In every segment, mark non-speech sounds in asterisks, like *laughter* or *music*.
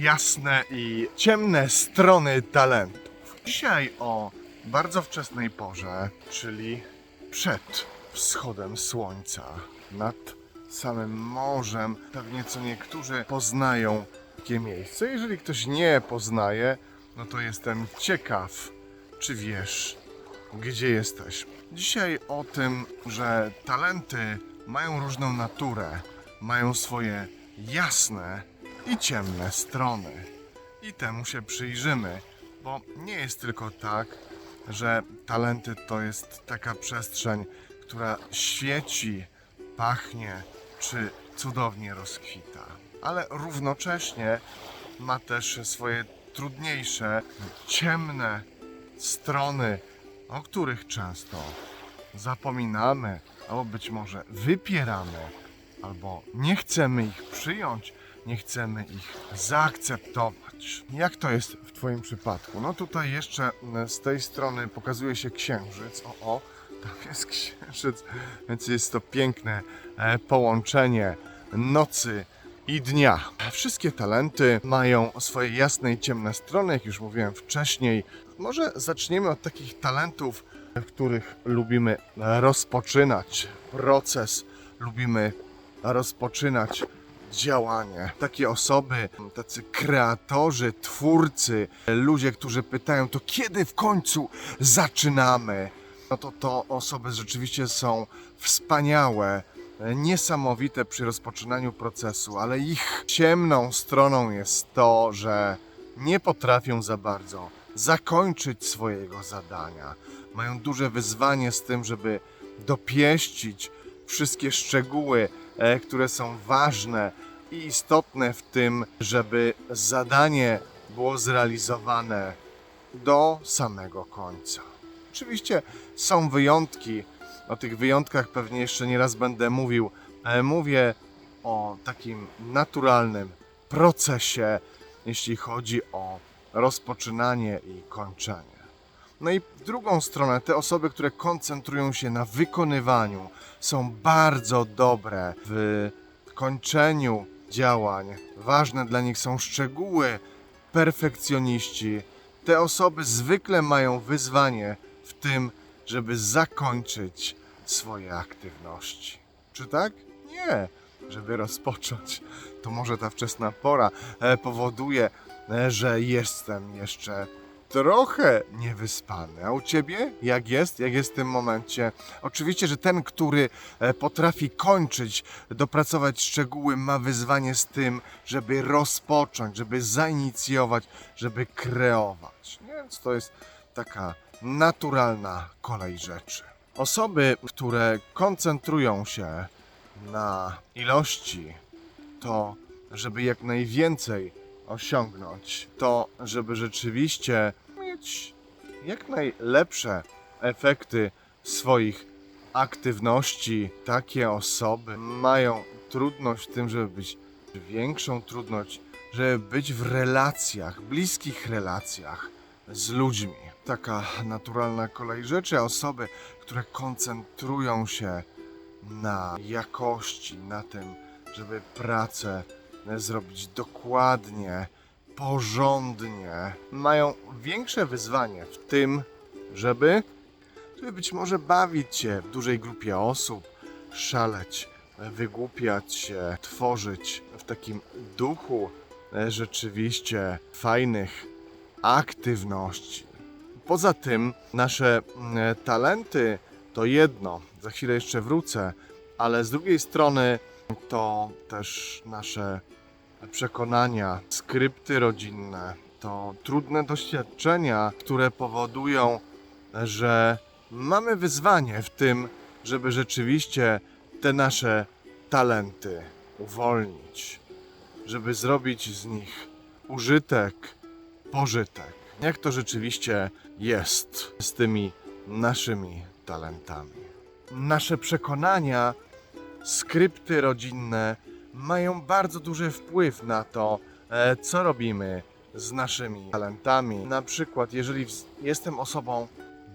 jasne i ciemne strony talentów. Dzisiaj o bardzo wczesnej porze, czyli przed wschodem słońca, nad samym morzem, pewnie co niektórzy poznają takie miejsce. Jeżeli ktoś nie poznaje, no to jestem ciekaw, czy wiesz, gdzie jesteś. Dzisiaj o tym, że talenty mają różną naturę, mają swoje jasne i ciemne strony. I temu się przyjrzymy, bo nie jest tylko tak, że talenty to jest taka przestrzeń, która świeci, pachnie czy cudownie rozkwita, ale równocześnie ma też swoje trudniejsze, ciemne strony, o których często zapominamy, albo być może wypieramy, albo nie chcemy ich przyjąć, nie chcemy ich zaakceptować. Jak to jest w Twoim przypadku? No tutaj jeszcze z tej strony pokazuje się księżyc. O, o, tam jest księżyc, więc jest to piękne e, połączenie nocy i dnia. Wszystkie talenty mają swoje jasne i ciemne strony, jak już mówiłem wcześniej. Może zaczniemy od takich talentów, w których lubimy rozpoczynać proces, lubimy rozpoczynać działanie. Takie osoby, tacy kreatorzy, twórcy, ludzie, którzy pytają, to kiedy w końcu zaczynamy? No to to osoby rzeczywiście są wspaniałe, niesamowite przy rozpoczynaniu procesu, ale ich ciemną stroną jest to, że nie potrafią za bardzo zakończyć swojego zadania. Mają duże wyzwanie z tym, żeby dopieścić wszystkie szczegóły, które są ważne i istotne w tym, żeby zadanie było zrealizowane do samego końca. Oczywiście są wyjątki. O tych wyjątkach pewnie jeszcze nie raz będę mówił. E, Mówię o takim naturalnym procesie, jeśli chodzi o rozpoczynanie i kończenie. No i w drugą stronę, te osoby, które koncentrują się na wykonywaniu, są bardzo dobre w kończeniu działań. Ważne dla nich są szczegóły, perfekcjoniści. Te osoby zwykle mają wyzwanie w tym, żeby zakończyć swoje aktywności. Czy tak? Nie. Żeby rozpocząć, to może ta wczesna pora e, powoduje, e, że jestem jeszcze trochę niewyspany. A u ciebie? Jak jest? Jak jest w tym momencie? Oczywiście, że ten, który e, potrafi kończyć, dopracować szczegóły, ma wyzwanie z tym, żeby rozpocząć, żeby zainicjować, żeby kreować. Więc to jest taka naturalna kolej rzeczy. Osoby, które koncentrują się na ilości, to żeby jak najwięcej osiągnąć, to żeby rzeczywiście mieć jak najlepsze efekty swoich aktywności, takie osoby mają trudność w tym, żeby być większą trudność, żeby być w relacjach, bliskich relacjach z ludźmi. Taka naturalna kolej rzeczy, osoby, które koncentrują się na jakości, na tym, żeby pracę zrobić dokładnie, porządnie, mają większe wyzwanie w tym, żeby, żeby być może bawić się w dużej grupie osób, szaleć, wygłupiać się, tworzyć w takim duchu e, rzeczywiście fajnych aktywności. Poza tym nasze talenty to jedno, za chwilę jeszcze wrócę, ale z drugiej strony to też nasze przekonania, skrypty rodzinne, to trudne doświadczenia, które powodują, że mamy wyzwanie w tym, żeby rzeczywiście te nasze talenty uwolnić, żeby zrobić z nich użytek, pożytek. Jak to rzeczywiście jest z tymi naszymi talentami? Nasze przekonania skrypty rodzinne mają bardzo duży wpływ na to, e, co robimy z naszymi talentami. Na przykład, jeżeli jestem osobą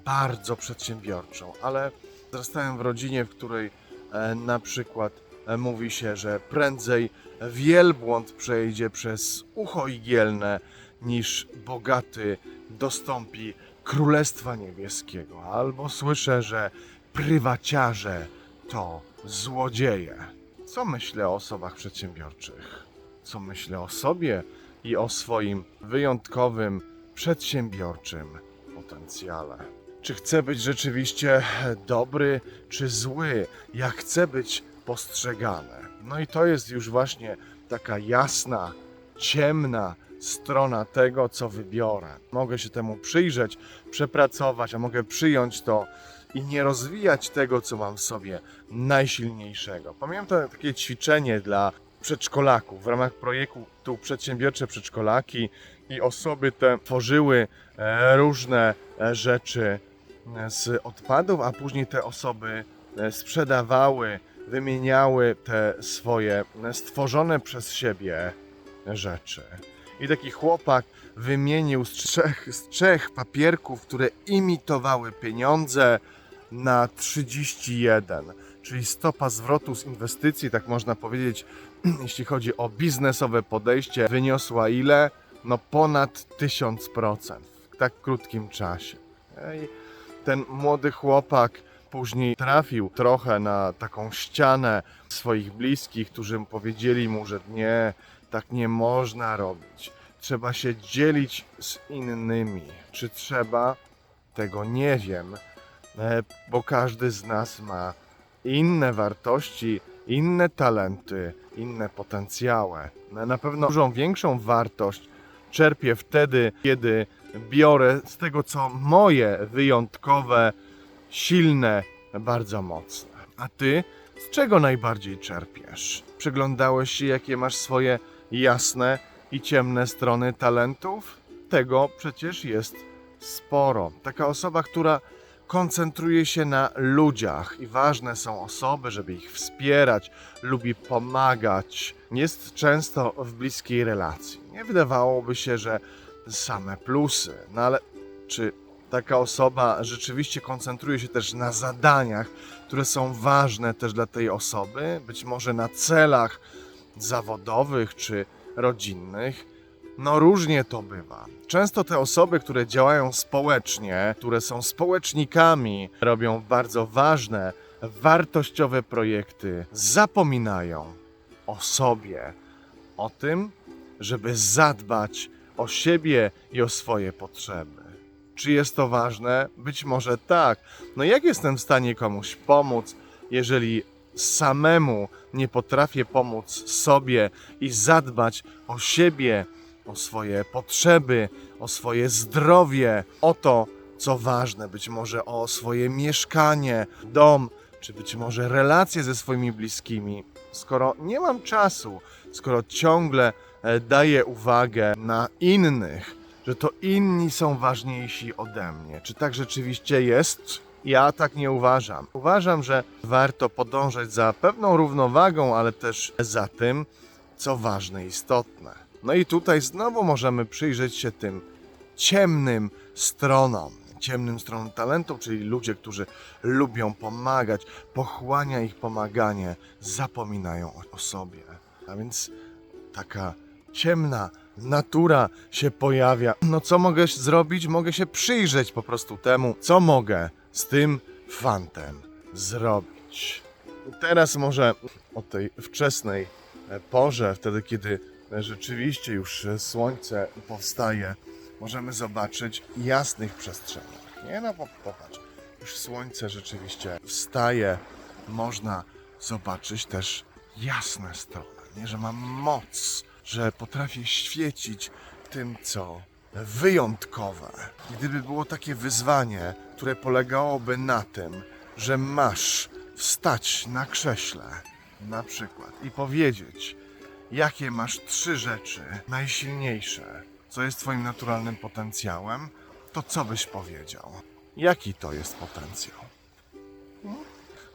bardzo przedsiębiorczą, ale wzrastałem w rodzinie, w której e, na przykład e, mówi się, że prędzej wielbłąd przejdzie przez ucho igielne, niż bogaty dostąpi Królestwa Niebieskiego. Albo słyszę, że prywaciarze to złodzieje. Co myślę o osobach przedsiębiorczych? Co myślę o sobie i o swoim wyjątkowym, przedsiębiorczym potencjale? Czy chcę być rzeczywiście dobry czy zły? Jak chcę być postrzegany? No i to jest już właśnie taka jasna, ciemna strona tego, co wybiorę. Mogę się temu przyjrzeć, przepracować, a mogę przyjąć to i nie rozwijać tego, co mam w sobie najsilniejszego. Pamiętam takie ćwiczenie dla przedszkolaków w ramach projektu Przedsiębiorcze Przedszkolaki i osoby te tworzyły e, różne e, rzeczy e, z odpadów, a później te osoby sprzedawały, wymieniały te swoje stworzone przez siebie rzeczy. I taki chłopak wymienił z trzech, z trzech papierków, które imitowały pieniądze, na 31, czyli stopa zwrotu z inwestycji, tak można powiedzieć, *clears throat* jeśli chodzi o biznesowe podejście, wyniosła ile? No ponad 1000% w tak krótkim czasie. Ten młody chłopak później trafił trochę na taką ścianę swoich bliskich, którzy powiedzieli mu, że nie, tak nie można robić. Trzeba się dzielić z innymi. Czy trzeba? Tego nie wiem, bo każdy z nas ma inne wartości, inne talenty, inne potencjały. No, Na pewno dużą większą wartość czerpię wtedy, kiedy biorę z tego, co moje, wyjątkowe, silne, bardzo mocne. A ty z czego najbardziej czerpiesz? Przyglądałeś się, jakie masz swoje jasne i ciemne strony talentów? Tego przecież jest sporo. Taka osoba, która koncentruje się na ludziach i ważne są osoby, żeby ich wspierać, lubi pomagać, jest często w bliskiej relacji. Nie wydawałoby się, że same plusy, no ale czy taka osoba rzeczywiście koncentruje się też na zadaniach, które są ważne też dla tej osoby, być może na celach zawodowych czy rodzinnych. No różnie to bywa. Często te osoby, które działają społecznie, które są społecznikami, robią bardzo ważne, wartościowe projekty, zapominają o sobie, o tym, żeby zadbać o siebie i o swoje potrzeby. Czy jest to ważne? Być może tak. No jak jestem w stanie komuś pomóc, jeżeli samemu nie potrafię pomóc sobie i zadbać o siebie, o swoje potrzeby, o swoje zdrowie, o to, co ważne, być może o swoje mieszkanie, dom, czy być może relacje ze swoimi bliskimi. Skoro nie mam czasu, skoro ciągle e, daję uwagę na innych, że to inni są ważniejsi ode mnie. Czy tak rzeczywiście jest? Ja tak nie uważam. Uważam, że warto podążać za pewną równowagą, ale też za tym, co ważne istotne. No i tutaj znowu możemy przyjrzeć się tym ciemnym stronom, ciemnym stronom talentu, czyli ludzie, którzy lubią pomagać, pochłania ich pomaganie, zapominają o, sobie. A więc taka ciemna natura się pojawia. No co mogę zrobić? Mogę się przyjrzeć po prostu temu, co mogę z tym fantem zrobić. Teraz może o tej wczesnej e, porze, wtedy kiedy rzeczywiście już słońce powstaje, możemy zobaczyć jasnych przestrzeniach. Nie no, po- popatrz, już słońce rzeczywiście wstaje, można zobaczyć też jasne strony, nie? że mam moc, że potrafię świecić tym, co wyjątkowe. Gdyby było takie wyzwanie, które polegałoby na tym, że masz wstać na krześle, na przykład, i powiedzieć, jakie masz trzy rzeczy najsilniejsze, co jest Twoim naturalnym potencjałem, to co byś powiedział? Jaki to jest potencjał?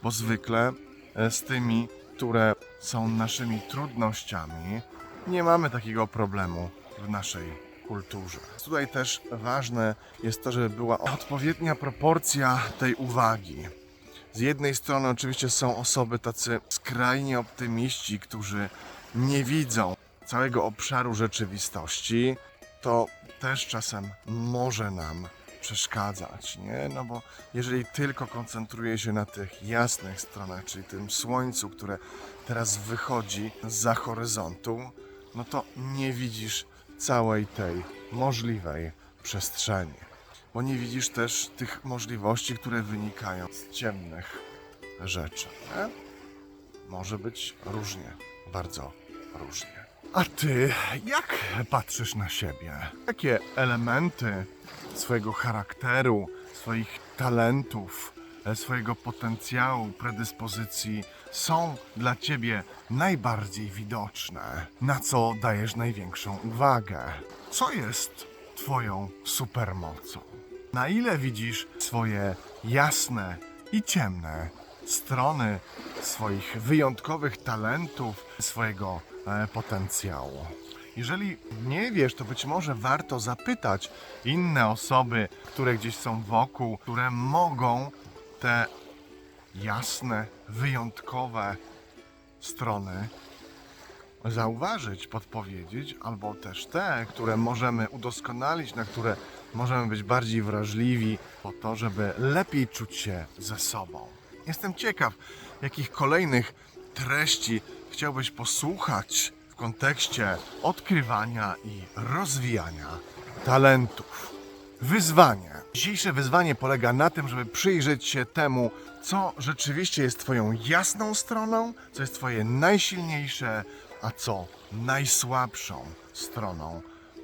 Bo zwykle e, z tymi, które są naszymi trudnościami, nie mamy takiego problemu w naszej kulturze. Tutaj też ważne jest to, żeby była odpowiednia proporcja tej uwagi. z jednej strony oczywiście są osoby tacy skrajnie optymiści, którzy nie widzą całego obszaru rzeczywistości, to też czasem może nam przeszkadzać, nie? No bo jeżeli tylko koncentruje się na tych jasnych stronach, czyli tym słońcu, które teraz wychodzi za horyzontu, no to nie widzisz całej tej możliwej przestrzeni. Bo nie widzisz też tych możliwości, które wynikają z ciemnych rzeczy. Nie? Może być różnie, bardzo różnie. A ty, jak patrzysz na siebie? Jakie elementy swojego charakteru, swoich talentów, e, swojego potencjału, predyspozycji są dla ciebie najbardziej widoczne? Na co dajesz największą uwagę? Co jest twoją supermocą? Na ile widzisz swoje jasne i ciemne strony swoich wyjątkowych talentów, swojego e, potencjału. Jeżeli nie wiesz, to być może warto zapytać inne osoby, które gdzieś są wokół, które mogą te jasne, wyjątkowe strony zauważyć, podpowiedzieć, albo też te, które możemy udoskonalić, na które możemy być bardziej wrażliwi, po to, żeby lepiej czuć się ze sobą. Jestem ciekaw, jakich kolejnych treści chciałbyś posłuchać w kontekście odkrywania i rozwijania talentów. Wyzwanie. Dzisiejsze wyzwanie polega na tym, żeby przyjrzeć się temu, co rzeczywiście jest Twoją jasną stroną, co jest Twoje najsilniejsze, a co najsłabszą stroną,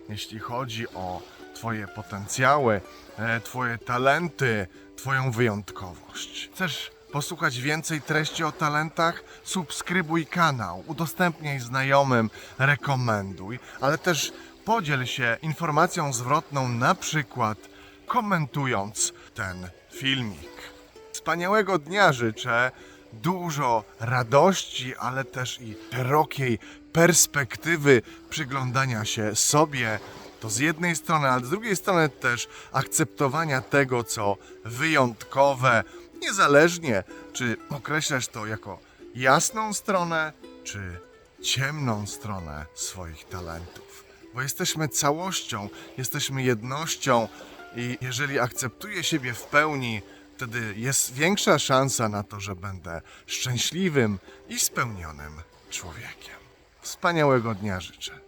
jeśli chodzi o Twoje potencjały, e, Twoje talenty, Twoją wyjątkowość. Chcesz posłuchać więcej treści o talentach? Subskrybuj kanał, udostępniaj znajomym, rekomenduj, ale też podziel się informacją zwrotną, na przykład komentując ten filmik. Wspaniałego dnia życzę, dużo radości, ale też i szerokiej perspektywy przyglądania się sobie. To z jednej strony, ale z drugiej strony też akceptowania tego, co wyjątkowe, niezależnie czy określasz to jako jasną stronę, czy ciemną stronę swoich talentów. Bo jesteśmy całością, jesteśmy jednością i jeżeli akceptuję siebie w pełni, wtedy jest większa szansa na to, że będę szczęśliwym i spełnionym człowiekiem. Wspaniałego dnia życzę.